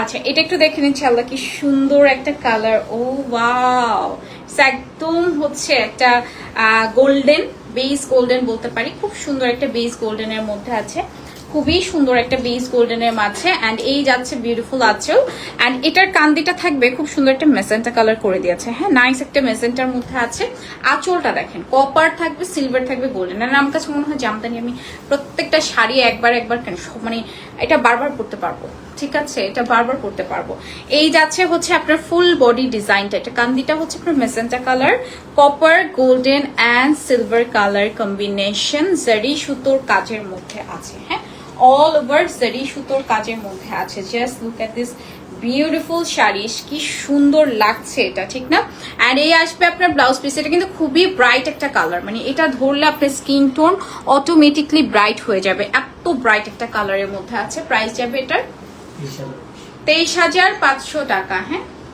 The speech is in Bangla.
আচ্ছা এটা একটু দেখে নিচ্ছি, আল্লাহ কি সুন্দর একটা কালার ও ওয়াও একদম হচ্ছে একটা গোল্ডেন বেস গোল্ডেন বলতে পারি। খুব সুন্দর একটা বেস গোল্ডেনের মধ্যে আছে। খুবই সুন্দর একটা বেস গোল্ডেনের মাঝে অ্যান্ড এই যাচ্ছে বিউটিফুল আঁচল অ্যান্ড এটার কান্দিটা থাকবে, খুব সুন্দর একটা মেসেন্টা কালার করে দিয়েছে। হ্যাঁ নাইস একটা মেসেন্টার মধ্যে আছে। আঁচলটা দেখেন কপার থাকবে সিলভার থাকবে গোল্ডেন আর আমার কাছে মনে হয় জামদানি আমি প্রত্যেকটা শাড়ি একবার একবার কেন মানে এটা বারবার পরতে পারব, ঠিক আছে? এটা বারবার করতে পারব। এই যাচ্ছে হচ্ছে আপনার ফুল বডি ডিজাইনটা এটা কান্দিটা হচ্ছে আপনার magenta colour copper golden and silver colour combination zari সুতোর কাজের মধ্যে আছে। হ্যাঁ অল ওভার জারি সুতোর কাজের মধ্যে আছে। Just look at this beautiful sari কি সুন্দর লাগছে এটা ঠিক না? অ্যান্ড এই আসবে আপনার ব্লাউজ পিস এটা কিন্তু খুবই ব্রাইট একটা কালার মানে এটা ধরলে আপনার স্কিন টোন অটোমেটিকলি ব্রাইট হয়ে যাবে। এত ব্রাইট একটা কালারের মধ্যে আছে প্রাইস যাবে এটার তেইশ হাজার পাঁচশো টাকা হ্যাঁ?